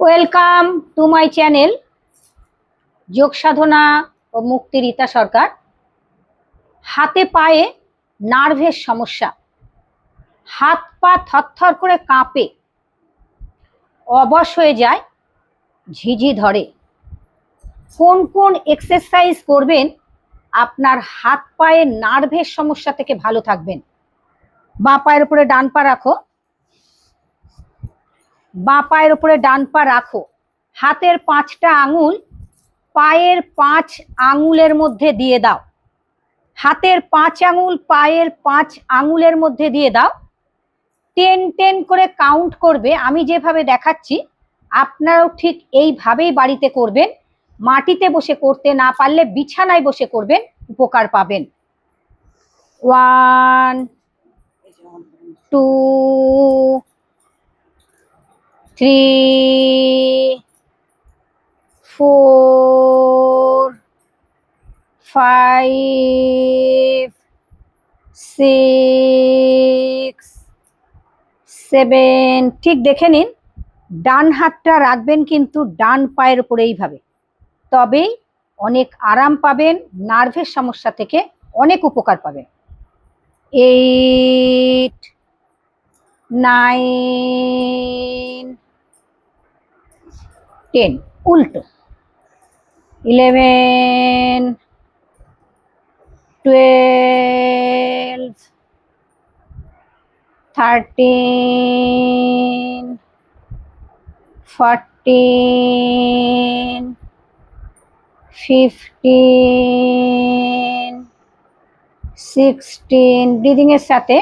Welcome to my channel যোগ সাধনা ও মুক্তি রীতা সরকার হাতে পায়ে নার্ভের সমস্যা। হাত পা থরথর করে কাঁপে। অবশ হয়ে যায়, ঝিঝি ধরে। কোন কোন এক্সারসাইজ করবেন? আপনার হাত পায়ের নার্ভের সমস্যা থেকে ভালো থাকবেন। বাঁ পায়ের উপরে ডান পা রাখো। বাঁ পায়ের উপরে ডান পা রাখো। হাতের পাঁচটা আঙুল পায়ের পাঁচ আঙুলের মধ্যে দিয়ে দাও। হাতের পাঁচ আঙুল পায়ের পাঁচ আঙুলের মধ্যে দিয়ে দাও। টেন টেন করে কাউন্ট করবে। আমি যেভাবে দেখাচ্ছি, আপনারাও ঠিক এইভাবেই বাড়িতে করবেন। মাটিতে বসে করতে না পারলে বিছানায় বসে করবেন, উপকার পাবেন। One two three, four, five, six, seven ঠিক দেখে নিন ডান হাতটা রাখবেন কিন্তু ডান পায়ের উপরে এইভাবে। তবেই অনেক আরাম পাবেন নার্ভের সমস্যা থেকে অনেক উপকার পাবেন। এইট নাইন টেন উল্টো। Eleven twelve thirteen fourteen fifteen sixteen ব্রিদিংয়ের সাথে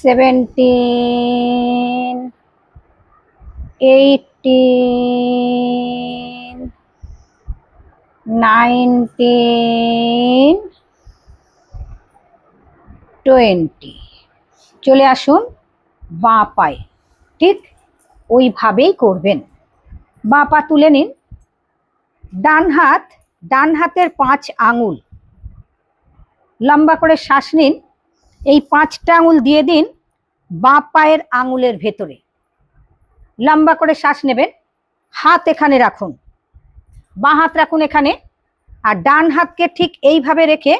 সেভেন্টিন এইটিন নাইনটিন, টোয়েন্টি। চলে আসুন বাঁ পায়ে। ঠিক ওইভাবেই করবেন। বাঁ পা তুলে নিন। ডান হাত, ডান হাতের পাঁচ আঙুল। লম্বা করে শ্বাস নিন। এই পাঁচটা আঙুল দিয়ে দিন বাঁ পায়ের আঙুলের ভেতরে। লম্বা করে শ্বাস নেবেন। হাত এখানে রাখুন। বাঁ হাত রাখুন এখানে। আর ডান হাতকে ঠিক এইভাবে রেখে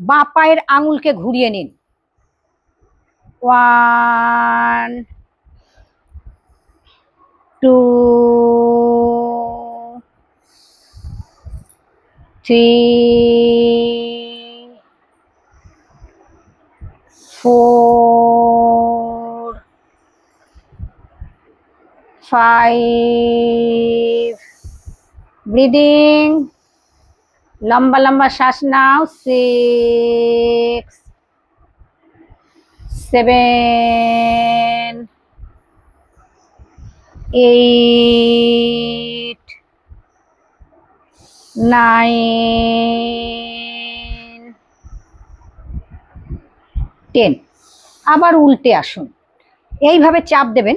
বাঁ পায়ের আঙুলকে ঘুরিয়ে নিন। One two three four, five. Breathing. লম্বা লম্বা শ্বাস নাও। Six seven eight nine ten আবার উল্টে আসুন। এইভাবে চাপ দেবেন।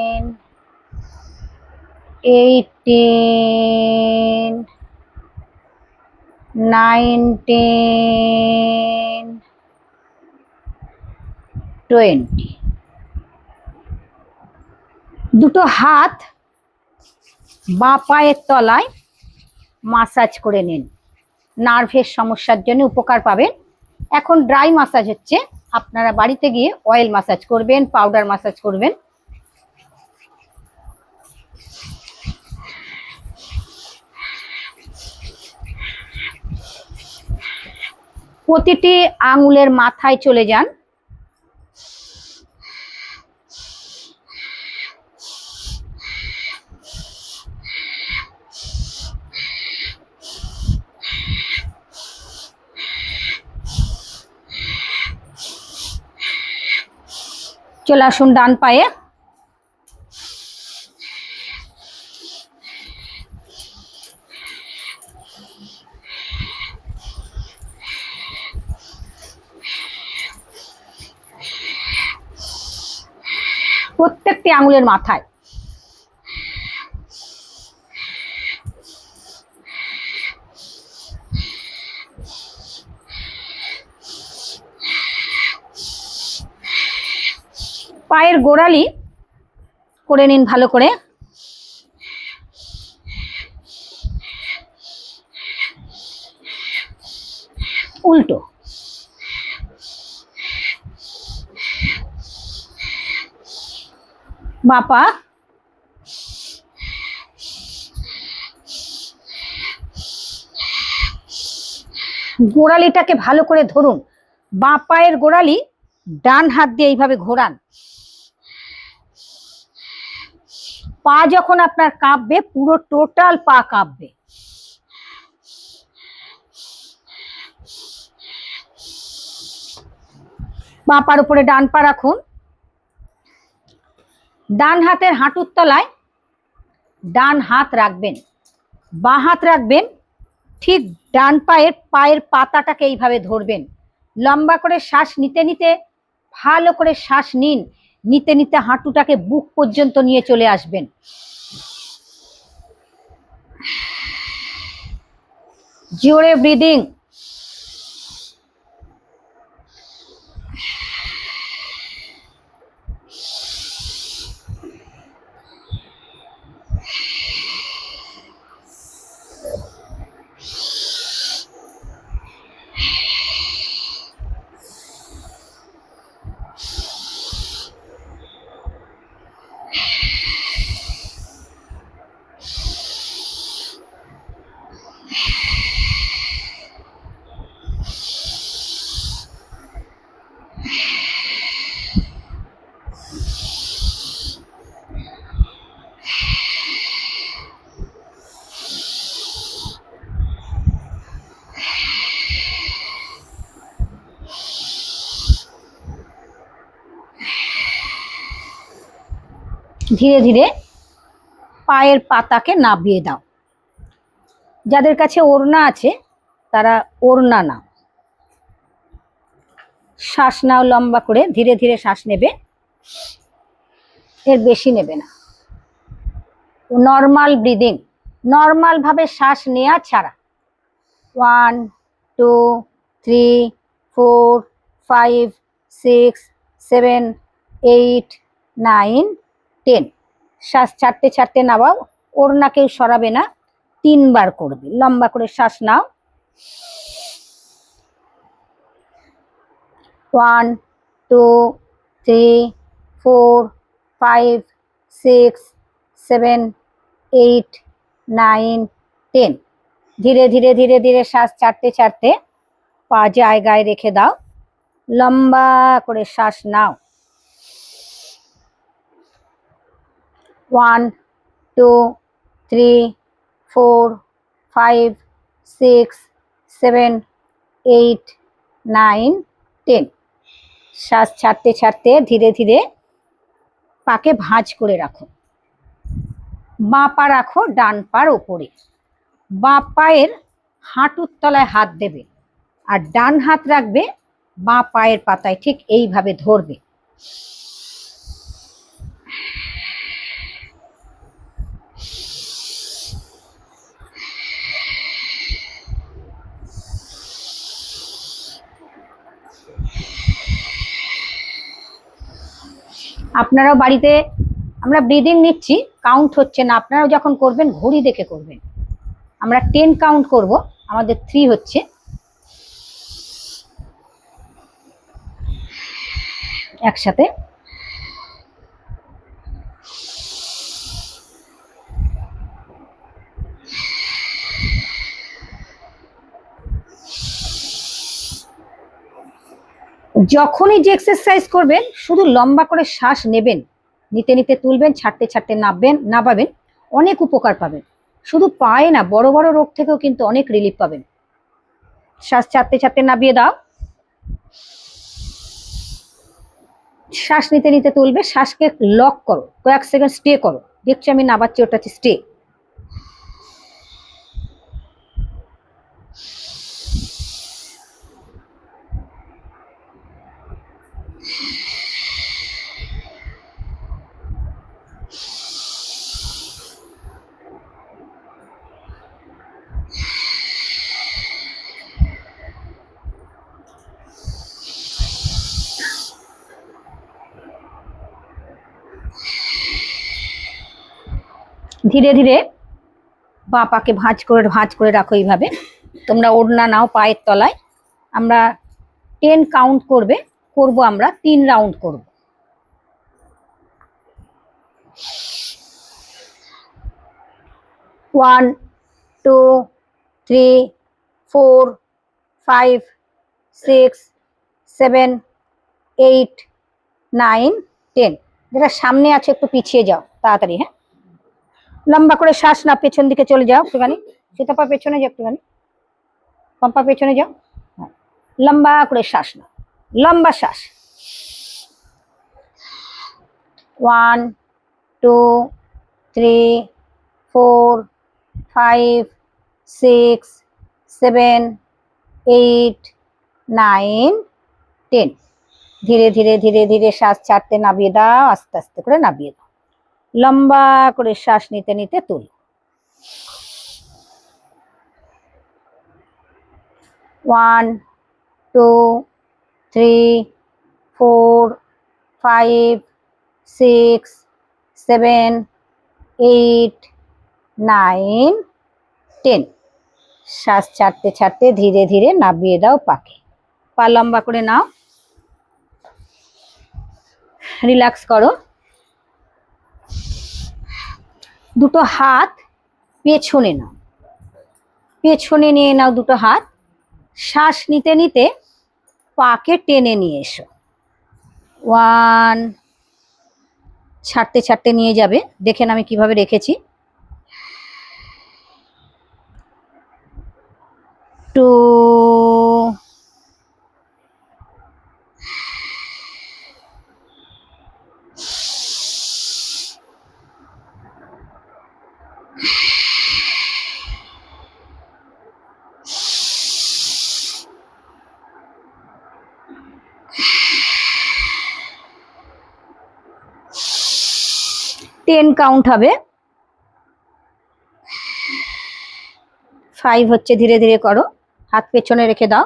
eighteen, nineteen, twenty দুটো হাত বা পায়ের তলায় মাসাজ করে নিন। নার্ভের সমস্যার জন্য উপকার পাবেন। এখন ড্রাই মাসাজ হচ্ছে। আপনারা বাড়িতে গিয়ে অয়েল মাসাজ করবেন পাউডার মাসাজ করবেন। প্রতিটি আঙুলের মাথায় চলে যান। চলে আসুন ডান পায়ে। আঙুলের মাথায়। পায়ের গোড়ালি করে নিন ভালো করে উল্টো বাপা গোড়ালিটাকে ভালো করে ধরুন। বাঁ পায়ের গোড়ালি ডান হাত দিয়ে এইভাবে ঘোরান। পা যখন আপনার কাঁপবে, পুরো টোটাল পা কাঁপবে। বাঁ পার উপরে ডান পা রাখুন। ডান হাতের হাঁটুর তলায় ডান হাত রাখবেন, বাঁ হাত রাখবেন, ঠিক ডান পায়ের পায়ের পাতাটাকে এইভাবে ধরবেন। লম্বা করে শ্বাস নিতে নিতে, ভালো করে শ্বাস নিন, নিতে নিতে হাঁটুটাকে বুক পর্যন্ত নিয়ে চলে আসবেন। জোরে ব্রিদিং ধীরে ধীরে পায়ের পাতাকে নাবিয়ে দাও। যাদের কাছে ওড়না আছে, তারা ওড়না নাও। শ্বাস নাও লম্বা করে, ধীরে ধীরে শ্বাস নেবে। এর বেশি নেবে না। নর্মাল ব্রিদিং নর্মাল ভাবে শ্বাস নেওয়া ছাড়া। One two three four five six seven eight nine ten. শ্বাস ছাড়তে ছাড়তে নামাও, ওড়না কেউ সরাবে না, তিনবার করবে। লম্বা করে শ্বাস নাও। One, two, three, four, five, six, seven, eight, nine, ten. ধীরে ধীরে ধীরে ধীরে শ্বাস ছাড়তে ছাড়তে পা জায়গায় রেখে দাও। লম্বা করে শ্বাস নাও। One, two, three, four, five, six, seven, eight, nine, ten. শ্বাস ছাড়তে ছাড়তে ধীরে ধীরে পাকে ভাঁজ করে রাখো। বাঁ পা রাখো ডান পার ওপরে। বাঁ পায়ের হাঁটুর তলায় হাত দেবে আর ডান হাত রাখবে বাঁ পায়ের পাতায়। ঠিক এইভাবে ধরবে। আপনারাও বাড়িতে, আমরা ব্রিদিং নিচ্ছি কাউন্ট হচ্ছে না, আপনারাও যখন করবেন, ঘড়ি দেখে করবেন। আমরা টেন কাউন্ট করব, আমাদের থ্রি হচ্ছে। একসাথে যখনই যে এক্সারসাইজ করবেন, শুধু লম্বা করে শ্বাস নেবেন। নিতে নিতে তুলবেন, ছাড়তে ছাড়তে নামবেন নামাবেন অনেক উপকার পাবেন। শুধু পায়ে না, বড় বড় রোগ থেকেও কিন্তু অনেক রিলিফ পাবেন। শ্বাস ছাড়তে ছাড়তে নামিয়ে দাও। শ্বাস নিতে নিতে তুলবে, শ্বাসকে লক করো। কয়েক সেকেন্ড স্টে করো। দেখছি আমি নাবাচ্ছি ওটা হচ্ছে স্টে ধীরে ধীরে বা পাকে ভাঁজ করে ভাঁজ করে রাখো এইভাবে। তোমরা ওড়না নাও পায়ের তলায়। আমরা টেন কাউন্ট করবে, করব আমরা তিন রাউন্ড করব। One two three four five six seven eight nine ten যেটা সামনে আছে একটু পিছিয়ে যাও, তাড়াতাড়ি হ্যাঁ? লম্বা করে শ্বাস না, পেছন দিকে চলে যাও একটুখানি। সেটা পা পেছনে যাও একটুখানি। পম্পা পেছনে যাও। লম্বা করে শ্বাস না লম্বা শ্বাস। One two three four five six seven eight nine ten ধীরে ধীরে ধীরে ধীরে শ্বাস ছাড়তে নামিয়ে দাও, আস্তে আস্তে করে নামিয়ে দাও। লম্বা করে শ্বাস নিতে নিতে তুল। One, two, three, four, five, six, seven, eight, nine, ten. শ্বাস ছাড়তে ছাড়তে ধীরে ধীরে নামিয়ে দাও পাকে। পা লম্বা করে নাও। রিল্যাক্স করো। দুটো হাত পেছনে নাও। পেছনে নিয়ে নাও দুটো হাত। শ্বাস নিতে নিতে পাকে টেনে নিয়ে এসো। ওয়ান, ছাড়তে ছাড়তে নিয়ে যাবে। দেখেন আমি কীভাবে রেখেছি। টু টেন কাউন্ট হবে। ফাইভ হচ্ছে ধীরে ধীরে করো। হাত পেছনে রেখে দাও।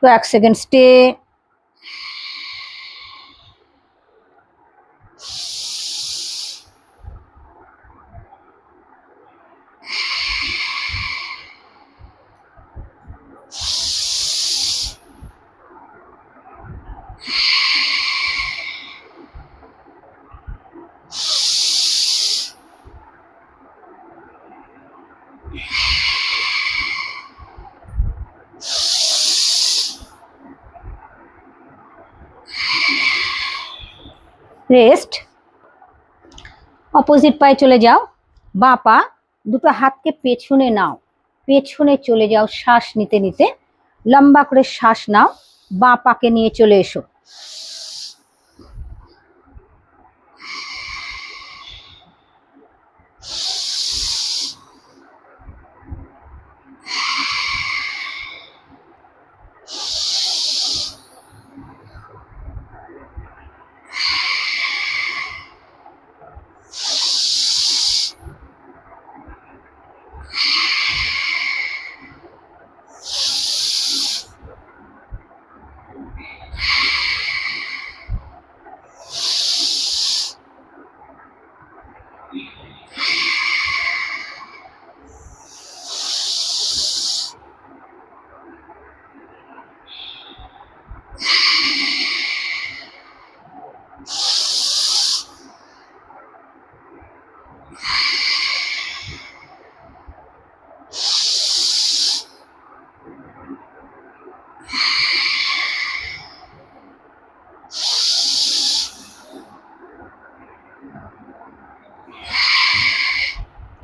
তো এক সেকেন্ড স্টে রেস্ট, অপোজিট পায়ে চলে যাও। বা পা দুটো হাতকে পেছনে নাও। পেছনে চলে যাও, শ্বাস নিতে নিতে। লম্বা করে শ্বাস নাও। বা পাকে নিয়ে চলে এসো।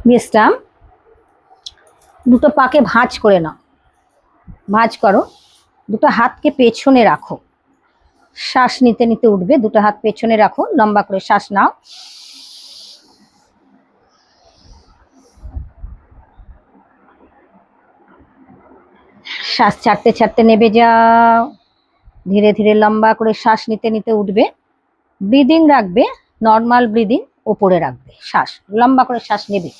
বিশ্রাম দুটো পাকে ভাঁজ করে নাও। ভাঁজ করো। দুটো হাতকে পেছনে রাখো। শ্বাস নিতে নিতে উঠবে। দুটো হাত পেছনে রাখো। লম্বা করে শ্বাস নাও। শ্বাস ছাড়তে ছাড়তে নেবে যাও। ধীরে ধীরে লম্বা করে শ্বাস নিতে নিতে উঠবে। ব্রিদিং রাখবে। Normal breathing. ওপরে রাখবে, শ্বাস, লম্বা করে শ্বাস নেবে।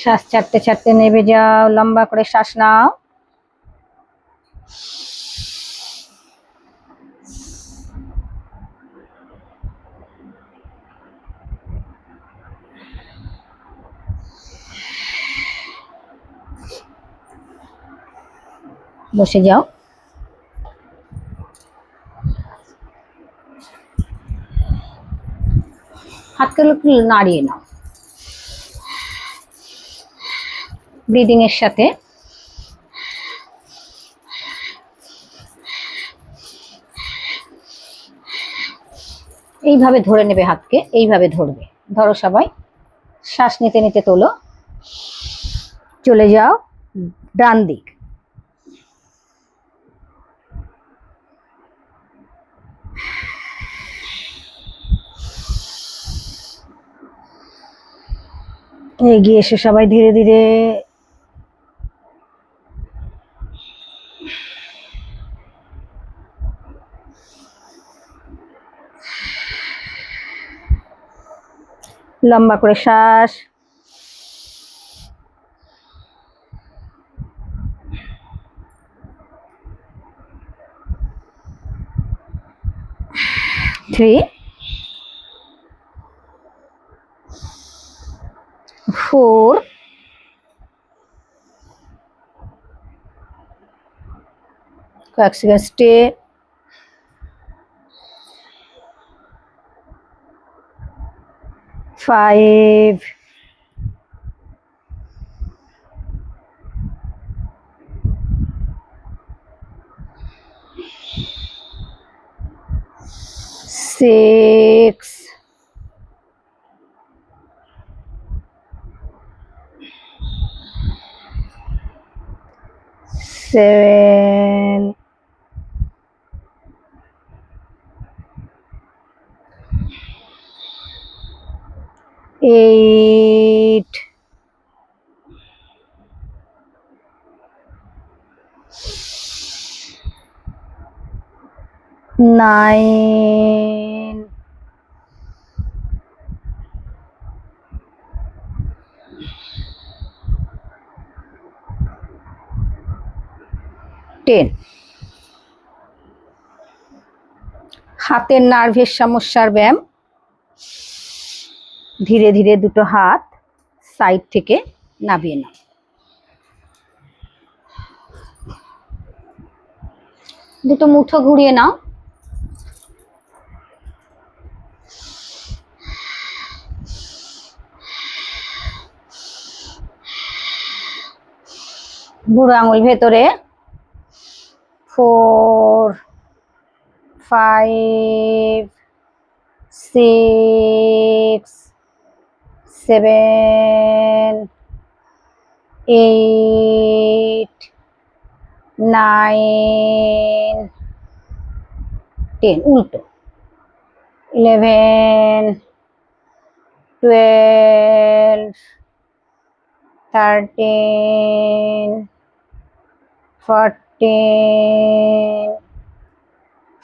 শ্বাস ছাড়তে ছাড়তে নেবে, যাও, লম্বা করে শ্বাস নাও। বসে যাও। হাতগুলো একটু নাড়িয়ে নাও। ব্রিদিং এর সাথে। এইভাবে ধরে নেবে হাতকে, এইভাবে ধরবে। ধরো সবাই, শ্বাস নিতে নিতে তোলো। চলে যাও, ডান দিক। এগিয়ে এসে সবাই ধীরে ধীরে লম্বা করে শ্বাস। থ্রি ফোর কয়েক second stay five seven, eight, nine, ten. হাতের নার্ভের সমস্যার ব্যায়াম। ধীরে ধীরে দুটো হাত সাইড থেকে নামিয়ে নাও। দুটো মুঠো ঘুরিয়ে নাও। বুড়ো আঙুল ভেতরে four, five, six, seven, eight, nine, ten. Ulto. Eleven, twelve, thirteen, fourteen.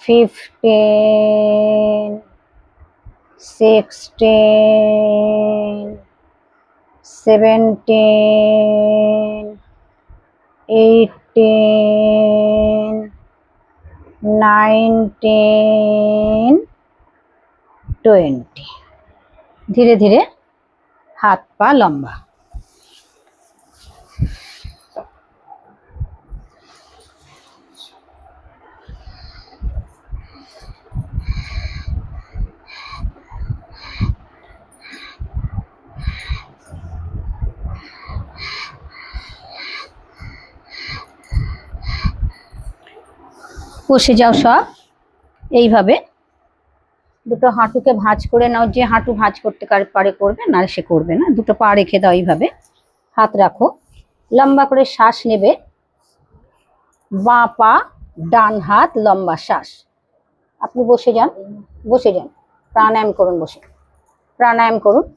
Fifteen, sixteen, seventeen, eighteen, nineteen, twenty ধীরে ধীরে হাত পা লম্বা বসে যাও সব। এইভাবে দুটো হাঁটুকে ভাঁজ করে নাও। যে হাঁটু ভাঁজ করতে কার- পারে করবে, না সে করবে না। দুটো পা রেখে দাও এইভাবে। হাত রাখো। লম্বা করে শ্বাস নেবে। বাঁ পা, ডান হাত, লম্বা শ্বাস। আপনি বসে যান বসে যান। প্রাণায়াম করুন বসে। প্রাণায়াম করুন।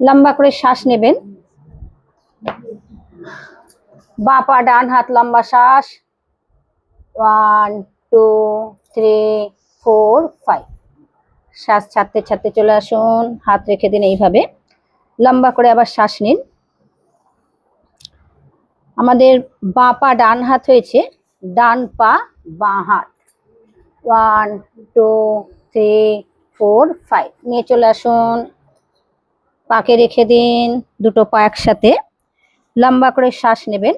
লম্বা করে শ্বাস নেবেন। বাঁ পা, ডান হাত, লম্বা শ্বাস। One two three four five শ্বাস ছাড়তে ছাড়তে চলে আসুন, হাত রেখে দিন এইভাবে। লম্বা করে আবার শ্বাস নিন। আমাদের বাঁ পা ডান হাত হয়েছে, ডান পা বাঁ হাত। One two three four five নিয়ে চলে আসুন, পাকে রেখে দিন, দুটো পা একসাথে। লম্বা করে শ্বাস নেবেন।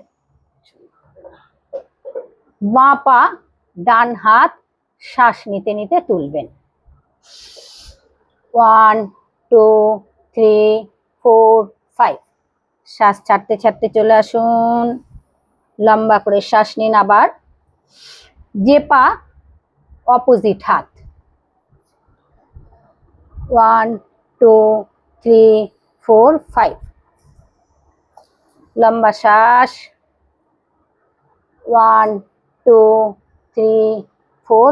বাঁ পা ডান হাত, শ্বাস নিতে নিতে তুলবেন। One, two, three, four, five. শ্বাস ছাড়তে ছাড়তে চলে আসুন। লম্বা করে শ্বাস নিন আবার। যে পা অপোজিট হাত। One, two, three, four, five. লম্বা শ্বাস। One two three four